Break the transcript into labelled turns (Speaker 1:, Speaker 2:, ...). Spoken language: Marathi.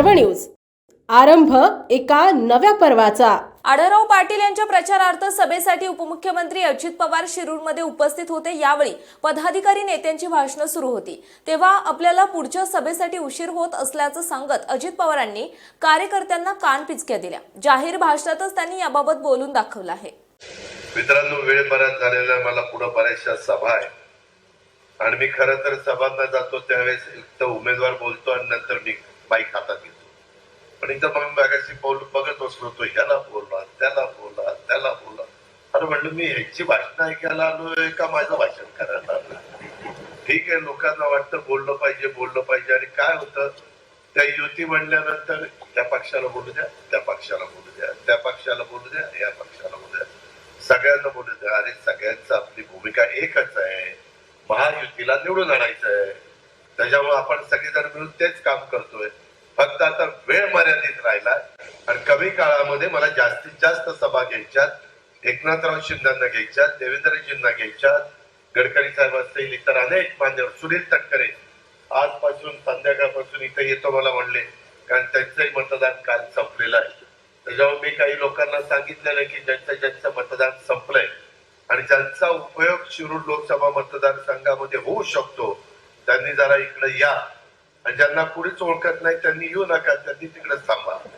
Speaker 1: न्यूज. आरंभ एका नव्या पर्वाचा.
Speaker 2: आढळराव पाटील यांच्या प्रचारार्थ सभेसाठी उपमुख्यमंत्री अजित पवार शिरूरमध्ये उपस्थित होते. यावेळी पदाधिकारी नेत्यांची भाषणं सुरू होती. तेव्हा आपल्याला पुढच्या सभेसाठी उशीर होत असल्याचं सांगत अजित पवारांनी कार्यकर्त्यांना कान पिचक्या दिल्या. जाहीर भाषणातच त्यांनी याबाबत बोलून दाखवलं आहे.
Speaker 3: मित्रांनो वेळ बराच झालेला. मला पुढे बऱ्याचशा सभा आहे आणि मी खरं तर सभांना जातो त्यावेळेस उमेदवार बोलतो आणि नंतर मी बाईक हातात मग मागाशी बोल बघत बसलो तो ह्याला बोलला त्याला बोलला त्याला बोलला. अरे म्हणलं मी ह्याची भाषण ऐकायला आलोय का माझं भाषण करायला आलोय? ठीक आहे लोकांना वाटतं बोललं पाहिजे बोललं पाहिजे. आणि काय होतं? त्या युती म्हणल्यानंतर त्या पक्षाला बोलू द्या त्या पक्षाला बोलू द्या त्या पक्षाला बोलू द्या या पक्षाला बोलू द्या. सगळ्यांना बोलू द्या. अरे सगळ्यांचं आपली भूमिका एकच आहे. महायुतीला निवडून आणायचं आहे त्याच्यामुळे आपण सगळेजण मिळून तेच काम करतोय. फक्त कमी काळामध्ये मला जास्तीत जास्त सभा घ्यायच्यात एकनाथराव शिंदेना घ्यायच्यात देवेंद्रजींना घ्यायच्यात गडकरी साहेब असतील इतर अनेक मान्यवर सुनील तटकरे. आजपासून संध्याकाळपासून इथे येतो मला म्हणले कारण त्यांचंही मतदान काल संपलेलं आहे. त्याच्यामुळे मी काही लोकांना सांगितलेलं की ज्यांचं ज्यांचं मतदान संपलंय आणि ज्यांचा उपयोग शिरूर लोकसभा मतदारसंघामध्ये होऊ शकतो त्यांनी जरा इकडे या. आणि ज्यांना कुणीच ओळखत नाही त्यांनी येऊ नका त्यांनी तिकडे थांबा.